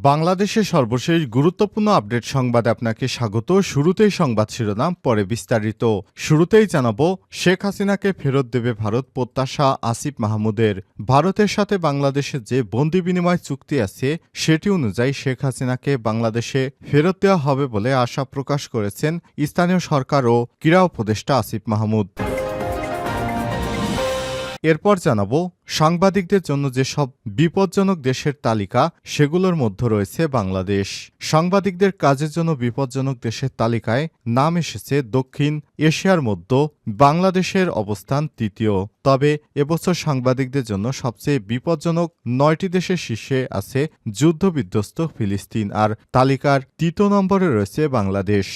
বাংলাদেশের সর্বশেষ গুরুত্বপূর্ণ আপডেট সংবাদে আপনাকে স্বাগত। শুরুতেই সংবাদ শিরোনাম, পরে বিস্তারিত। শুরুতেই জানাব, শেখ হাসিনাকে ফেরত দেবে ভারত প্রত্যাশা আসিফ মাহমুদের। ভারতের সাথে বাংলাদেশের যে বন্দি বিনিময় চুক্তি আছে, সেটি অনুযায়ী শেখ হাসিনাকে বাংলাদেশে ফেরত দেওয়া হবে বলে আশা প্রকাশ করেছেন স্থানীয় সরকার ও ক্রীড়া উপদেষ্টা আসিফ মাহমুদ। এরপর জানাব, সাংবাদিকদের জন্য যেসব বিপজ্জনক দেশের তালিকা, সেগুলোর মধ্যে রয়েছে বাংলাদেশ। সাংবাদিকদের কাজের জন্য বিপজ্জনক দেশের তালিকায় নাম এসেছে দক্ষিণ এশিয়ার মধ্যে, বাংলাদেশের অবস্থান তৃতীয়। তবে এবছর সাংবাদিকদের জন্য সবচেয়ে বিপজ্জনক নয়টি দেশের শীর্ষে আছে যুদ্ধবিধ্বস্ত ফিলিস্তিন, আর তালিকার তৃতীয় নম্বরে রয়েছে বাংলাদেশ।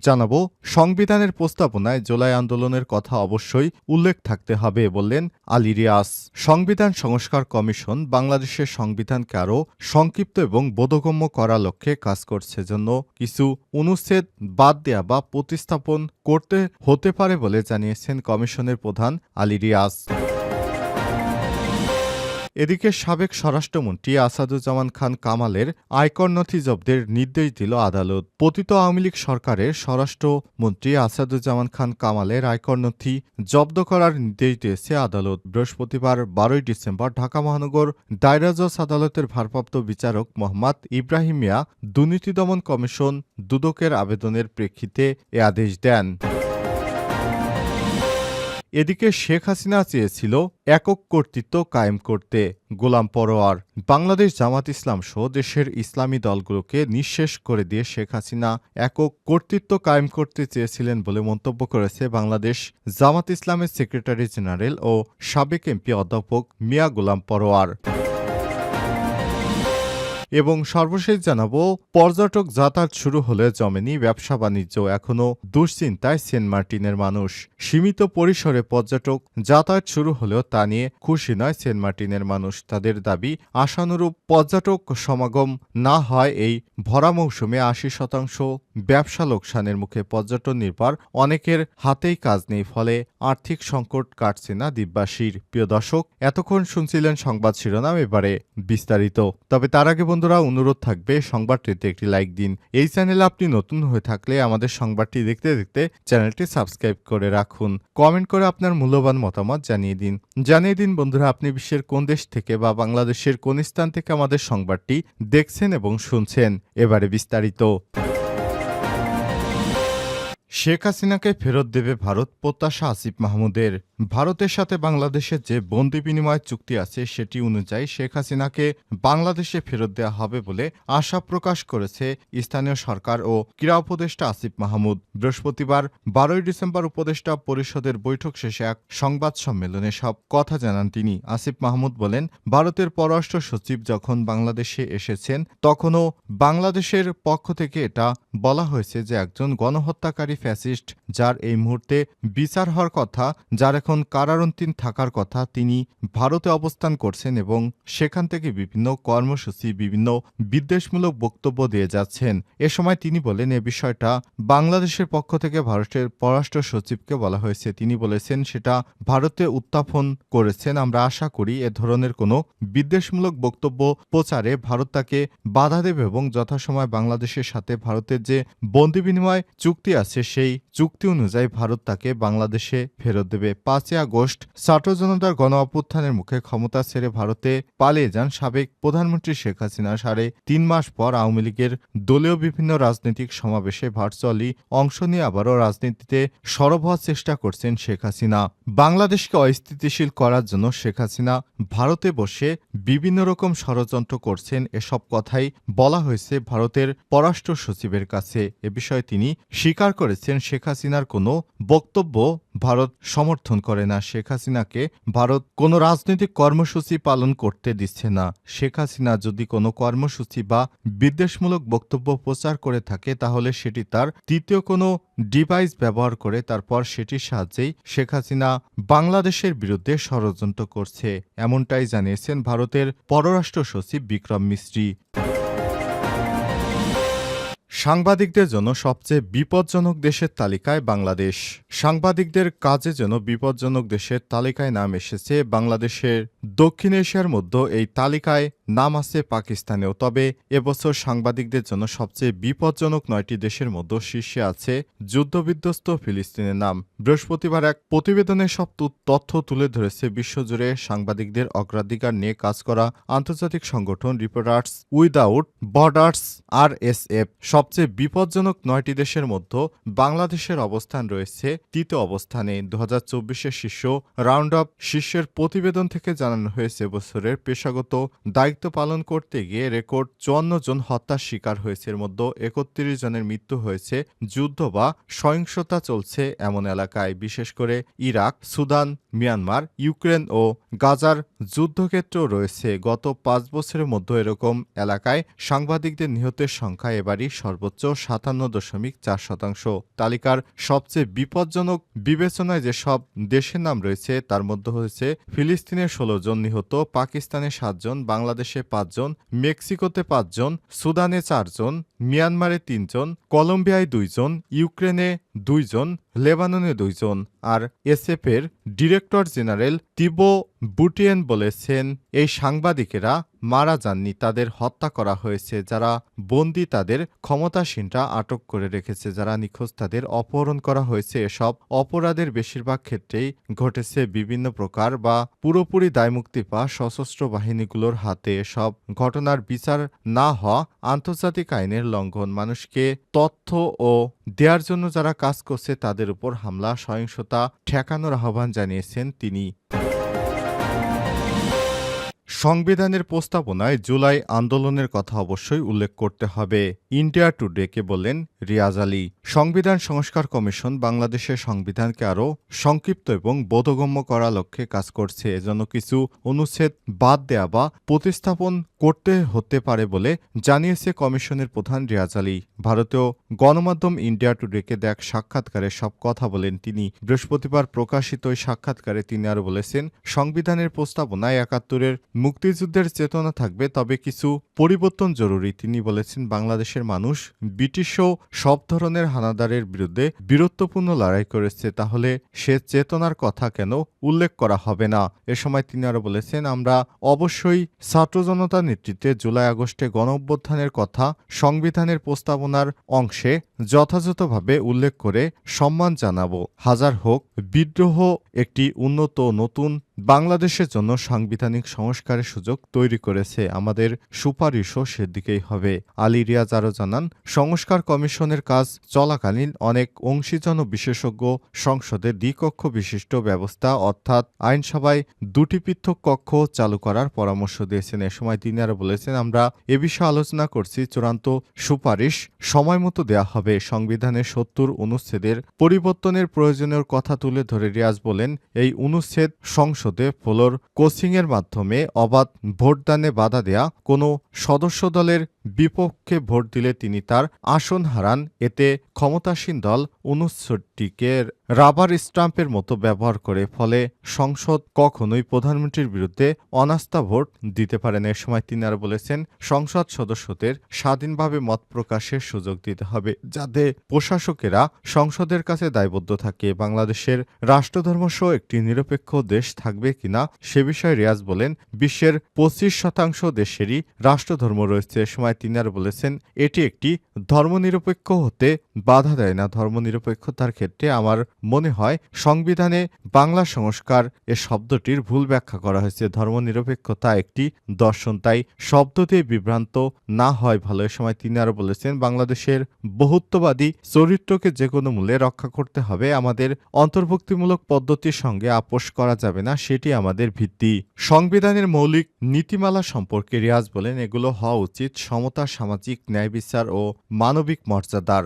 জানাব, সংবিধানের প্রস্তাবনায় জুলাই আন্দোলনের কথা অবশ্যই উল্লেখ থাকতে হবে বললেন আলী রিয়াস সংবিধান সংস্কার কমিশন বাংলাদেশের সংবিধানকে আরও সংক্ষিপ্ত এবং বোধগম্য করার লক্ষ্যে কাজ করছে জন্য কিছু অনুচ্ছেদ বাদ দেয়া বা প্রতিস্থাপন করতে হতে পারে বলে জানিয়েছেন কমিশনের প্রধান আলী রিয়াস এদিকে সাবেক স্বরাষ্ট্রমন্ত্রী আসাদুজ্জামান খান কামালের আয়কর নথি জব্দের নির্দেশ দিল আদালত। পতিত আওয়ামী লীগ সরকারের স্বরাষ্ট্রমন্ত্রী আসাদুজ্জামান খান কামালের আয়কর নথি জব্দ করার নির্দেশ দিয়েছে আদালত। বৃহস্পতিবার বারোই ডিসেম্বর ঢাকা মহানগর দায়রা জজ আদালতের ভারপ্রাপ্ত বিচারক মোহাম্মদ ইব্রাহিম মিয়া দুর্নীতি দমন কমিশন দুদকের আবেদনের প্রেক্ষিতে এ আদেশ দেন। এদিকে শেখ হাসিনা চেয়েছিল একক কর্তৃত্ব কায়েম করতে। গোলাম পরোয়ার বাংলাদেশ জামাত ইসলাম সহ দেশের ইসলামী দলগুলোকে নিঃশেষ করে দিয়ে শেখ হাসিনা একক কর্তৃত্ব কায়েম করতে চেয়েছিলেন বলে মন্তব্য করেছে বাংলাদেশ জামাত ইসলামের সেক্রেটারি জেনারেল ও সাবেক এমপি অধ্যাপক মিয়া গোলাম পরোয়ার। এবং সর্বশেষ জানাব, পর্যটক যাতায়াত শুরু হলে জমেনি ব্যবসা বাণিজ্য এখনও দুশ্চিন্তায় সেন্ট মার্টিনের মানুষ। সীমিত পরিসরে পর্যটক যাতায়াত শুরু হলেও তা নিয়ে খুশি নয় সেন্ট মার্টিনের মানুষ। তাদের দাবি, আশানুরূপ পর্যটক সমাগম না হয় এই ভরা মৌসুমে আশি শতাংশ ব্যবসা লোকসানের মুখে পর্যটন নির্ভর, অনেকের হাতেই কাজ নেই, ফলে আর্থিক সংকট কাটছে না দ্বীপবাসীর। প্রিয় দর্শক, এতক্ষণ শুনছিলেন সংবাদ শিরোনাম, এবারে বিস্তারিত। তবে তার আগে বন্ধুরা, অনুরোধ থাকবে, সংবাদটিতে একটি লাইক দিন। এই চ্যানেলে আপনি নতুন হয়ে থাকলে আমাদের সংবাদটি দেখতে দেখতে চ্যানেলটি সাবস্ক্রাইব করে রাখুন। কমেন্ট করে আপনার মূল্যবান মতামত জানিয়ে দিন। জানিয়ে দিন বন্ধুরা, আপনি বিশ্বের কোন দেশ থেকে বা বাংলাদেশের কোন স্থান থেকে আমাদের সংবাদটি দেখছেন এবং শুনছেন। এবারে বিস্তারিত। শেখ হাসিনাকে ফেরত দেবে ভারত প্রত্যাশা আসিফ মাহমুদের। ভারতের সাথে বাংলাদেশের যে বন্দি বিনিময় চুক্তি আছে, সেটি অনুযায়ী শেখ হাসিনাকে বাংলাদেশে ফেরত দেওয়া হবে বলে আশা প্রকাশ করেছে স্থানীয় সরকার ও ক্রীড়া উপদেষ্টা আসিফ মাহমুদ। বৃহস্পতিবার, বারোই ডিসেম্বর উপদেষ্টা পরিষদের বৈঠক শেষে এক সংবাদ সম্মেলনে সব কথা জানান তিনি। আসিফ মাহমুদ বলেন, ভারতের পররাষ্ট্র সচিব যখন বাংলাদেশে এসেছেন, তখনও বাংলাদেশের পক্ষ থেকে এটা বলা হয়েছে যে একজন গণহত্যাকারী ফ্যাসিস্ট যার এই মুহূর্তে বিচার হওয়ার কথা, যার এখন কারারন্তীন থাকার কথা তিনি ভারতে অবস্থান করছেন এবং সেখান থেকে বিভিন্ন কর্মসূচি, বিভিন্ন বিদ্বেষমূলক বক্তব্য দিয়ে যাচ্ছেন। এ সময় তিনি বলেন, এ বিষয়টা বাংলাদেশের পক্ষ থেকে ভারতের পররাষ্ট্র সচিবকে বলা হয়েছে। তিনি বলেছেন, সেটা ভারতে উত্থাপন করেছেন। আমরা আশা করি এ ধরনের কোনো বিদ্বেষমূলক বক্তব্য প্রচারে ভারত তাকে বাধা দেবে এবং যথাসময় বাংলাদেশের সাথে ভারতের যে বন্দি বিনিময় চুক্তি আছে সেই চুক্তি অনুযায়ী ভারত তাকে বাংলাদেশে ফেরত দেবে। পাঁচই আগস্ট ছাত্র জনতার গণ অভ্যুত্থানের মুখে ক্ষমতা ছেড়ে ভারতে পালিয়ে যান সাবেক প্রধানমন্ত্রী শেখ হাসিনা। সাড়ে তিন মাস পর আওয়ামী লীগের দলীয় বিভিন্ন রাজনৈতিক সমাবেশে ভার্চুয়ালি অংশ নিয়ে আবারও রাজনীতিতে সরব হওয়ার চেষ্টা করছেন শেখ হাসিনা। বাংলাদেশকে অস্থিতিশীল করার জন্য শেখ হাসিনা ভারতে বসে বিভিন্ন রকম ষড়যন্ত্র করছেন। এসব কথাই বলা হয়েছে ভারতের পররাষ্ট্র সচিবের কাছে। এ বিষয়ে তিনি স্বীকার করেছেন শেখ হাসিনার কোনো বক্তব্য ভারত সমর্থন করে না। শেখ হাসিনাকে ভারত কোনো রাজনৈতিক কর্মসূচি পালন করতে দিচ্ছে না। শেখ হাসিনা যদি কোনো কর্মসূচি বা বিদ্বেষমূলক বক্তব্য প্রচার করে থাকে, তাহলে সেটি তার তৃতীয় কোনো ডিভাইস ব্যবহার করে, তারপর সেটির সাহায্যেই শেখ হাসিনা বাংলাদেশের বিরুদ্ধে ষড়যন্ত্র করছে, এমনটাই জানিয়েছেন ভারতের পররাষ্ট্র সচিব বিক্রম মিস্ত্রি। সাংবাদিকদের জন্য সবচেয়ে বিপজ্জনক দেশের তালিকায় বাংলাদেশ। সাংবাদিকদের কাজে যেন বিপজ্জনক দেশের তালিকায় নাম এসেছে, বাংলাদেশের দক্ষিণ এশিয়ার মধ্যে এই তালিকায় নাম আছে পাকিস্তানেও। তবে এবছর সাংবাদিকদের জন্য সবচেয়ে বিপজ্জনক নয়টি দেশের মধ্যে শীর্ষে আছে যুদ্ধবিধ্বস্ত ফিলিস্তিনের নাম। বৃহস্পতিবার এক প্রতিবেদনে সব তথ্য তুলে ধরেছে বিশ্বজুড়ে সাংবাদিকদের অগ্রাধিকার নিয়ে কাজ করা আন্তর্জাতিক সংগঠন রিপোর্টার্স উইদাউট বর্ডার্স, আর সবচেয়ে বিপজ্জনক নয়টি দেশের মধ্যে বাংলাদেশের অবস্থান রয়েছে তৃতীয় অবস্থানে। দু হাজার শীর্ষ রাউন্ড আপ শীর্ষের প্রতিবেদন থেকে জানানো হয়েছে বছরের পেশাগত দায়িত্ব পালন করতে গিয়ে রেকর্ড চুয়ান্ন জন হত্যার শিকার হয়েছে। এর মধ্যে একত্রিশ জনের মৃত্যু হয়েছে, যুদ্ধ বা সহিংসতা চলছে এমন এলাকায়। বিশেষ করে ইরাক, সুদান মিয়ানমার, ইউক্রেন ও গাজার যুদ্ধক্ষেত্র রয়েছে গত পাঁচ বছরের মধ্যে এরকম এলাকায় সাংবাদিকদের নিহতের সংখ্যা এবারই সর্বোচ্চ সাতান্ন দশমিক চার শতাংশ। তালিকার সবচেয়ে বিপজ্জনক বিবেচনায় যেসব দেশের নাম রয়েছে, তার মধ্যে হয়েছে ফিলিস্তিনের ষোলো জন নিহত পাকিস্তানে সাতজন বাংলাদেশে পাঁচজন মেক্সিকোতে পাঁচজন সুদানে চারজন মিয়ানমারে তিনজন কলম্বিয়ায় দুইজন ইউক্রেনে দুইজন লেবাননে দুইজন আর এসএফের ডিরেক্টর জেনারেল তিবো বুটিয়েন বলেছেন এই সাংবাদিকেরা মারা যাননি তাদের হত্যা করা হয়েছে, যারা বন্দি তাদের ক্ষমতাসীনরা আটক করে রেখেছে, যারা নিখোঁজ তাদের অপহরণ করা হয়েছে। এসব অপরাধের বেশিরভাগ ক্ষেত্রেই ঘটেছে বিভিন্ন প্রকার বা পুরোপুরি দায়মুক্তি পাওয়া সশস্ত্র বাহিনীগুলোর হাতে। এসব ঘটনার বিচার না হওয়া আন্তর্জাতিক আইনের লঙ্ঘন। মানুষকে তথ্য ও দেওয়ার জন্য যারা কাজ করছে, তাদের উপর হামলা, সহিংসতা ঠেকানোর আহ্বান জানিয়েছেন তিনি। সংবিধানের প্রস্তাবনায় জুলাই আন্দোলনের কথা অবশ্যই উল্লেখ করতে হবে। ইন্ডিয়া টুডেকে বলেন রিয়াজ আলী। সংবিধান সংস্কার কমিশন বাংলাদেশের সংবিধানকে আরও সংক্ষিপ্ত এবং বোধগম্য করার লক্ষ্যে কাজ করছে। এজন্য কিছু অনুচ্ছেদ বাদ দেয়া বা প্রতিস্থাপন করতে হতে পারে বলে জানিয়েছে কমিশনের প্রধান রিয়াজ আলী। ভারতীয় গণমাধ্যম ইন্ডিয়া টুডেকে দেখ সাক্ষাৎকারে সব কথা বলেন তিনি। বৃহস্পতিবার প্রকাশিত সাক্ষাৎকারে তিনি আরও বলেছেন, সংবিধানের প্রস্তাবনায় একাত্তরের মুক্তিযুদ্ধের চেতনা থাকবে, তবে কিছু পরিবর্তন জরুরি। তিনি বলেছেন, বাংলাদেশের মানুষ ব্রিটিশও সব ধরনের হানাদারের বিরুদ্ধে বীরত্বপূর্ণ লড়াই করেছে, তাহলে সে চেতনার কথা কেন উল্লেখ করা হবে না? এ সময় তিনি আরও বলেছেন, আমরা অবশ্যই ছাত্র জনতার নেতৃত্বে জুলাই আগস্টে গণ অভ্যুত্থানের কথা সংবিধানের প্রস্তাবনার অংশে যথাযথভাবে উল্লেখ করে সম্মান জানাব। হাজার হোক, বিদ্রোহ একটি উন্নত নতুন বাংলাদেশের জন্য সাংবিধানিক সংস্কারের সুযোগ তৈরি করেছে আমাদের সুপারিশও সেদিকেই হবে। আলী রিয়াজ আরও জানান, সংস্কার কমিশনের কাজ চলাকালীন অনেক অংশীজন বিশেষজ্ঞ সংসদে দ্বিকক্ষ বিশিষ্ট ব্যবস্থা অর্থাৎ আইনসভায় দুটি পৃথক কক্ষ চালু করার পরামর্শ দিয়েছেন। এ সময় তিনি আরও বলেছেন, আমরা এ বিষয়ে আলোচনা করছি, চূড়ান্ত সুপারিশ সময় মতো দেওয়া হবে। সংবিধানের সত্তর অনুচ্ছেদের পরিবর্তনের প্রয়োজনীয় কথা তুলে ধরে রিয়াজ বলেন, এই অনুচ্ছেদ সংসদে ফ্লোর কোচিংয়ের মাধ্যমে অবাধ ভোটদানে বাধা দেয়া কোনো সদস্য দলের বিপক্ষে ভোট দিলে তিনি তার আসন হারান। এতে ক্ষমতাসীন দল অনুচ্ছেদটিকে রাবার স্টাম্পের মতো ব্যবহার করে, ফলে সংসদ কখনোই প্রধানমন্ত্রীর বিরুদ্ধে অনাস্থা ভোট দিতে পারেন এ সময় তিনি আর বলেছেন, সংসদ সদস্যদের স্বাধীনভাবে মত প্রকাশের সুযোগ দিতে হবে, যাতে প্রশাসকেরা সংসদের কাছে দায়বদ্ধ থাকে। বাংলাদেশের রাষ্ট্রধর্ম সহ একটি নিরপেক্ষ দেশ থাকবে কিনা সে বিষয়ে রিয়াজ বলেন, বিশ্বের পঁচিশ শতাংশ দেশেরই রাষ্ট্রধর্ম রয়েছে। এ সময় তিনি আর বলেছেন, এটি একটি ধর্মনিরপেক্ষ হতে বাধা দেয় না। ধর্মনিরপেক্ষতার ক্ষেত্রে আমার মনে হয় সংবিধানে বাংলা সংস্কার এ শব্দটির ভুল ব্যাখ্যা করা হয়েছে। ধর্মনিরপেক্ষতা একটি দর্শন, তাই শব্দ দিয়ে বিভ্রান্ত না হয় ভালো। এ সময় তিনি আরও বলেছেন, বাংলাদেশের বহুত্ববাদী চরিত্রকে যে কোনো মূল্যে রক্ষা করতে হবে। আমাদের অন্তর্ভুক্তিমূলক পদ্ধতির সঙ্গে আপোষ করা যাবে না। সেটি আমাদের ভিত্তি। সংবিধানের মৌলিক নীতিমালা সম্পর্কে রিয়াজ বলেন, এগুলো হওয়া উচিত। সমতা সামাজিক ন্যায় বিচার ও মানবিক মর্যাদার।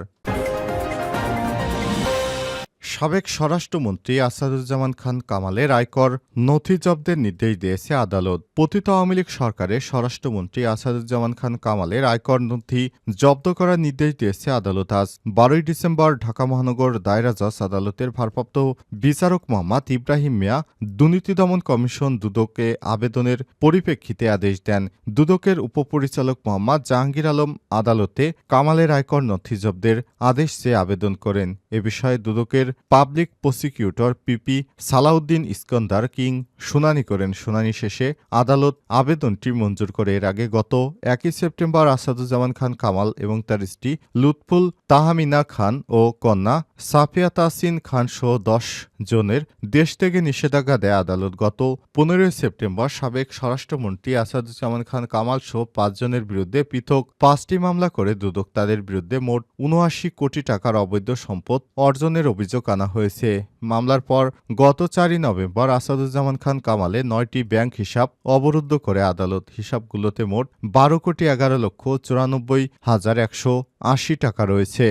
সাবেক স্বরাষ্ট্রমন্ত্রী আসাদুজ্জামান খান কামালের আয়কর নথি জব্দের নির্দেশ দিয়েছে আদালত। পতিত আওয়ামী লীগ সরকারের স্বরাষ্ট্রমন্ত্রী আসাদুজ্জামান খান কামালের আয়কর নথি জব্দ করার নির্দেশ দিয়েছে আদালত। আজ বারোই ডিসেম্বর ঢাকা মহানগর দায়রা জজ আদালতের ভারপ্রাপ্ত বিচারক মোহাম্মদ ইব্রাহিম মিয়া দুর্নীতি দমন কমিশন দুদককে আবেদনের পরিপ্রেক্ষিতে আদেশ দেন। দুদকের উপপরিচালক মোহাম্মদ জাহাঙ্গীর আলম আদালতে কামালের আয়কর নথি জব্দের আদেশ চেয়ে আবেদন করেন। এ বিষয়ে দুদকের public prosecutor PP Salauddin Iskandar king শুনানি করেন। শুনানি শেষে আদালত আবেদনটি মঞ্জুর করে। এর আগে গত একই সেপ্টেম্বর আসাদুজ্জামান খান কামাল এবং তার স্ত্রী লুৎফুল তাহামিনা খান ও কন্যা সাফিয়া তাসিন খান সহ দশ জনের দেশ থেকে নিষেধাজ্ঞা দেয় আদালত। গত পনেরোই সেপ্টেম্বর সাবেক স্বরাষ্ট্রমন্ত্রী আসাদুজ্জামান খান কামাল সহ পাঁচজনের বিরুদ্ধে পৃথক পাঁচটি মামলা করে। দুদক তাদের বিরুদ্ধে মোট উনআশি কোটি টাকার অবৈধ সম্পদ অর্জনের অভিযোগ আনা হয়েছে। মামলার পর গত চারই নভেম্বর আসাদুজ্জামান খান কামালে নয়টি ব্যাংক হিসাব অবরুদ্ধ করে আদালত। হিসাবগুলোতে মোট বারো কোটি এগারো লক্ষ চুরানব্বই হাজার একশো আশি টাকা রয়েছে।